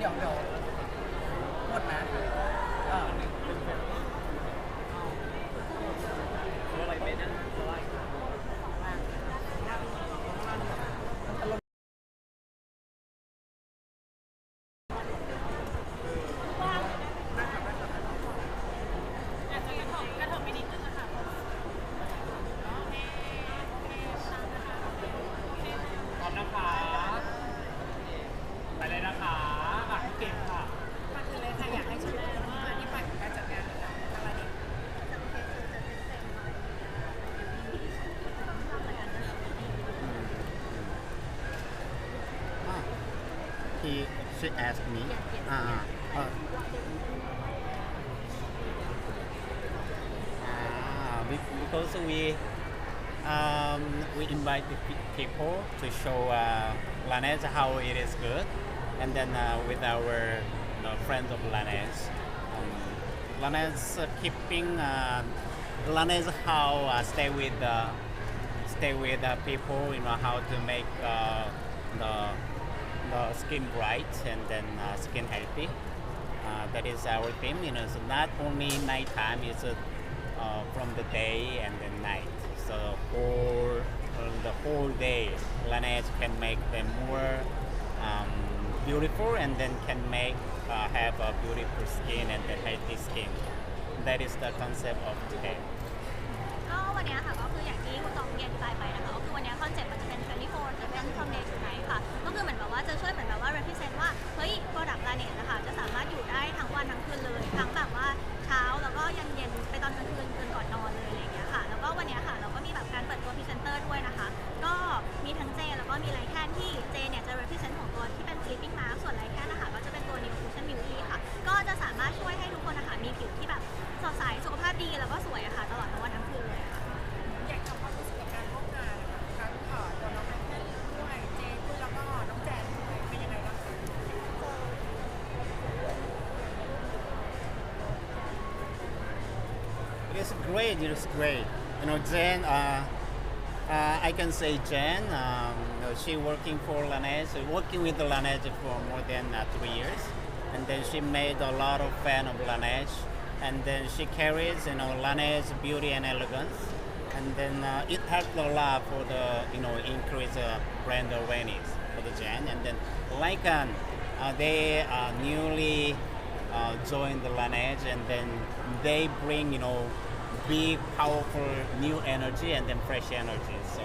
秒秒我 she asked me. Ah, uh, ah, be- because we um, we invite the people to show uh, Laneige how it is good, and then uh, with our you know, friends of Laneige, um, uh, keeping uh, Laneige how uh, stay with uh, stay with uh, people, you know, how to make uh, the skin bright and then uh, skin healthy. Uh, that is our theme, you know, so not only nighttime, it's uh, uh, from the day and the night. So whole, uh, the whole day, Laneige can make them more um, beautiful and then can make uh, have a beautiful skin and then healthy skin. That is the concept of today. ก็วันเนี้ยค่ะก็คืออย่างที่คุณตองเรียนอธิบายไปนะคะก็คือวันเนี้คอนเซ็ปต์มันจะเป็น24 7 from day to night ค่ะ It's great. It's great. You know, Jen. Uh, uh, I can say Jen. Um, you know, she working for Laneige, working with Laneige for more than uh, three years, and then she made a lot of fan of Laneige, and then she carries you know Laneige beauty and elegance, and then uh, it helped a lot for the you know increase brand awareness for the Jen, and then Lycan, uh, they uh, newly uh, join the Laneige and then they bring you know big powerful new energy and then fresh energy so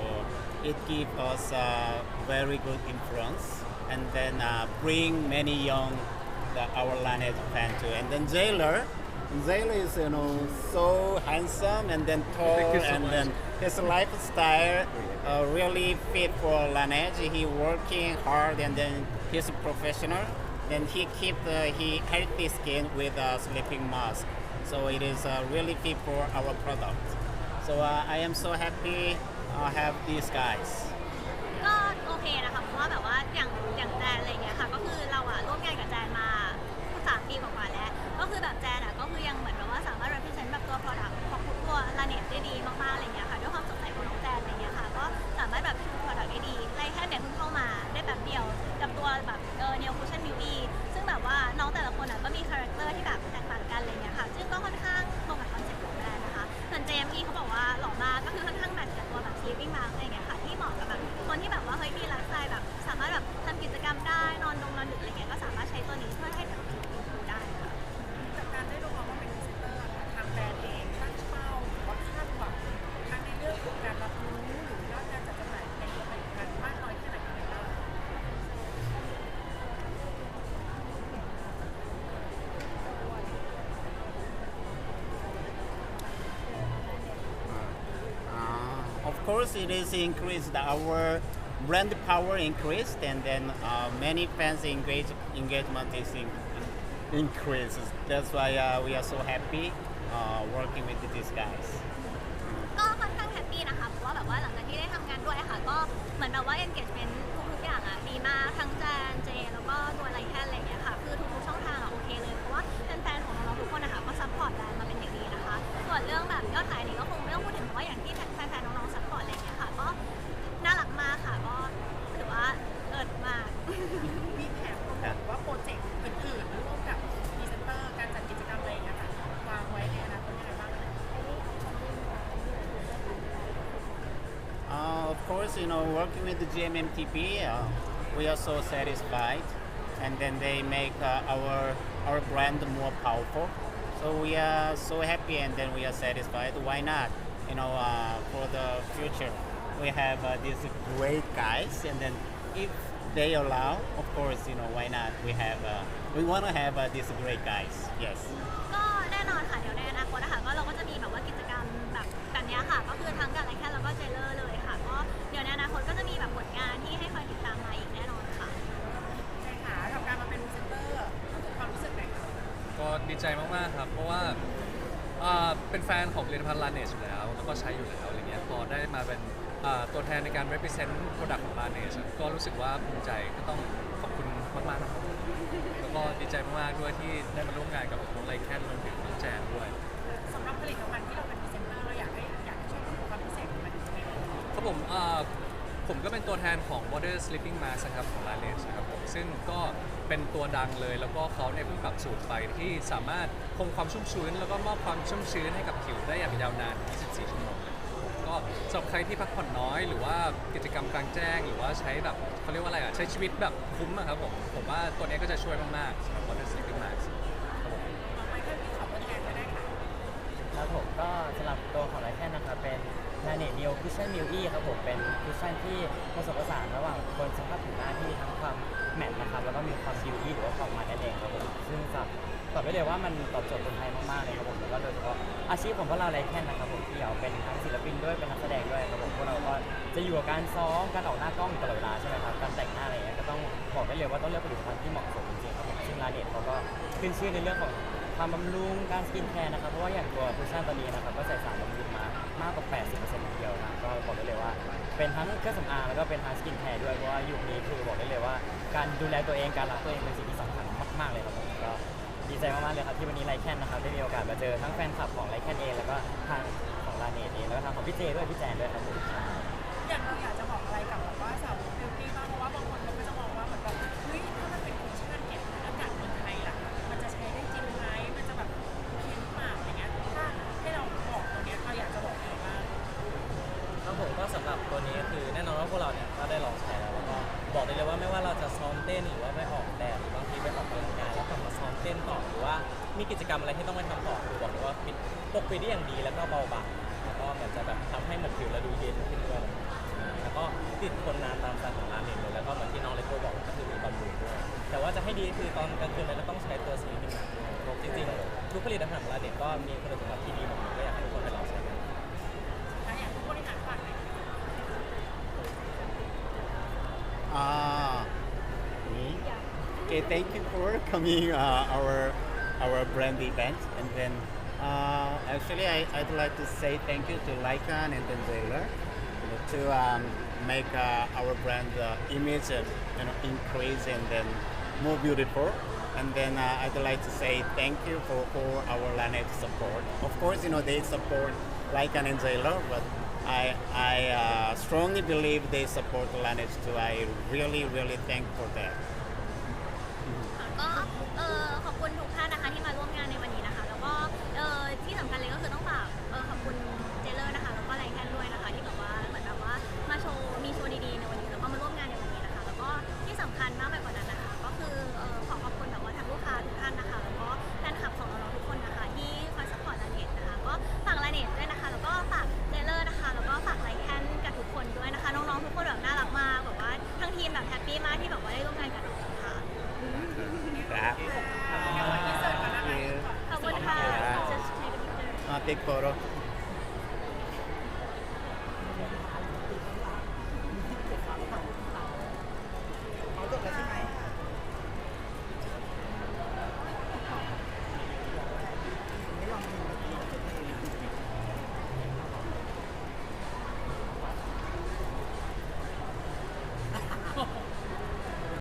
it gives us uh, very good influence and then uh, bring many young the, our Laneige fan too and then Jailer Jailer is you know so handsome and then tall so and much. then his lifestyle uh, really fit for Laneige. He working hard and then he's a professional. Then he keep the he healthy skin with a sleeping mask. So it is uh, really fit for our product. So uh, I am so happy uh, have these guys. ก็โอเคนะคะเพราะว่าแบบว่าอย่างอย่างแจนอะไรเงี้ยค่ะก็คือเราอะร่วมงานกับแจนมาสามปีกว่าๆแล้ว ก็คือแบบแจนอะ course, it is increased our brand power increased, and then uh, many fans engage engagement is in, increases. That's why uh, we are so happy uh, working with these guys. ก็ค่อนข้างแฮปปี้นะคะเพราะว่าแบบว่าหลังจากที่ได้ทำงานด้วยอะค่ะก็เหมือนแบบว่า engagement ทุกๆอย่างอะดีมากทั้งแจนเจแล้วก็ตัวไลแคนอะไรอย่างเงี้ยค่ะคือทุกๆช่องทางอะโอเคเลยเพราะว่าแฟนๆของน้องๆทุกคนนะคะก็ซัพพอร์ตแบรนด์มาเป็นอย่างดีนะคะส่วนเรื่องแบบยอดขายนี่ก็คงไม่ต้องพูดถึงเพราะว่าอย่างที่แฟน course, you know, working with the GMMTP, uh, we are so satisfied, and then they make uh, our our brand more powerful. So we are so happy, and then we are satisfied. Why not? You know, uh, for the future, we have uh, these great guys, and then if they allow, of course, you know, why not? We have uh, we want to have uh, these great guys. Yes. ดีใจมากๆครับ เพราะว่าอ่าเป็นแฟนของผลิตภัณฑ์ลาเนชอยู่แล้ว แล้วก็ใช้อยู่แล้วอะไรเงี้ยพอได้มาเป็นอ่าตัวแทนในการ represent product ของลาเนชก็รู้สึกว่าภูมิใจก็ต้องขอบคุณมากๆนะครับแล้วก็ดีใจมากๆด้วยที่ได้มาร่วมงานกับน้องไลแคนรวมถึงน้องแจนด้วย สำหรับผลิตภัณฑ์ที่เราเป็นพรีเซนเตอร์เราอยากให้อยากให้ช่วยพูดความพิเศษของมันยังไงบ้างครับผมอ่าผมก็เป็นตัวแทนของ Water Sleeping Mask นะครับของ l a n e s นะครับผม ซึ่งก็ เป็นตัวดังเลย แล้วก็เขาเนี่ยเพิ่งปรับสูตรไปที่สามารถคงความชุ่มชื้น แล้วก็มอบความชุ่มชื้นให้กับผิวได้อย่างยาวนาน 24 ชั่วโมงเลยก็สำหรับใครที่พักผ่อนน้อย หรือว่ากิจกรรมกลางแจ้ง หรือว่าใช้แบบเขาเรียกว่าอะไรอะใช้ชีวิตแบบคุ้มอะครับผมผมว่าตัวเนี้ยก็จะช่วยมากๆสำหรับ Water Sleeping Mask ครับผม ต่อไปก็มีขอบตัวแทนก็ได้ค่ะ ครับผมก็สำหรับตัวของไลแคนนะครับเป็น นาเน n เ o คุชชั่นมิลอี้ครับผมเป็นคุชชั่นที่ผสมผสานระหว่างคนสภาพผิวหน้าที่ทั้งความแมตต์นะครับแล้วก็มีความบิวตี้หรือว่าความมันนั่นเองครับผมซึ่งจะตอบได้เลยว่ามันตอบโจทย์คนไทยมากๆเลยครับผมแล้วก็โดยเฉพาะอาชีพของพวกเราไลแคนนะครับผมที่เราเป็นทั้งศิลปินด้วยเป็นนักแสดงด้วยครับผมพวกเราก็จะอยู่กับการซ้อมการออกหน้ากล้องตลอดเวลาใช่ไหมครับการแต่งหน้าอะไรเงี้ยก็ต้องบอกได้เลยว่าต้องเลือกผลิตภัณฑ์ที่เหมาะสมจริงๆครับผมซึ่งลาเนตเขาก็ขึ้นชื่อในเรื่องของ ความบำรุงการสกินแคร์นะครับ เพราะว่าอย่างตัวคุชชั่นตัวนี้นะครับ ก็ใส่สารบำรุงมามากกว่า 80%ทีเดียวนะก็บอกได้เลยว่า เป็นทั้งเครื่องสำอางแล้วก็เป็นทั้งสกินแคร์ด้วย เพราะว่ายุคนี้คือบอกได้เลยว่า การดูแลตัวเองการรักตัวเองเป็นสิ่งที่สำคัญมาก ๆ เลยครับผมก็ดีใจมาก ๆ เลยครับที่วันนี้ไลแคนนะครับได้มีโอกาสมาเจอทั้งแฟนคลับของไลแคนเองแล้วก็ทางของลาเนตเองแล้วก็ทางของพี่เจด้วยพี่แจนด้วยครับผมอย่างเราอยากจะบอกอะไรกับแบบว่าสาวบิวตี้ จกรรมอะไรที่ต้องไปทำต่อคือบอกเลยว่าปิดปกปิดได้อย่างดีแล้วก็เบาบางแล้วก็เหมือนจะแบบทำให้เหมือนผิวเราดูเย็นขึ้นด้วยแล้วก็ติดทนนานตามสไตล์ของร้านเองเลยแล้วก็เหมือนที่น้องเลโก้บอกก็คือมีบำรุงด้วยแต่ว่าจะให้ดีคือตอนกลางคืนเราก็ต้องใช้ตัวสีนิดนึงจริงๆทุกผลิตภัณฑ์ของร้านเด็ก็มีคุณสมบัติที่ดีหมดเลยก็อยากให้ทุกคนไปลองใช้กันถ้าอยากผู้บริหารฝากหน่อย Ah, me? Okay, thank you for coming uh, our our brand event, and then uh, actually I, I'd like to say thank you to Lycan and then Taylor to um, make uh, our brand uh, image uh, you know increase and then more beautiful. And then uh, I'd like to say thank you for, all our Laneige support. Of course, you know they support Lycan and Taylor, but I, I uh, strongly believe they support Laneige too. I really, really thank for that. för att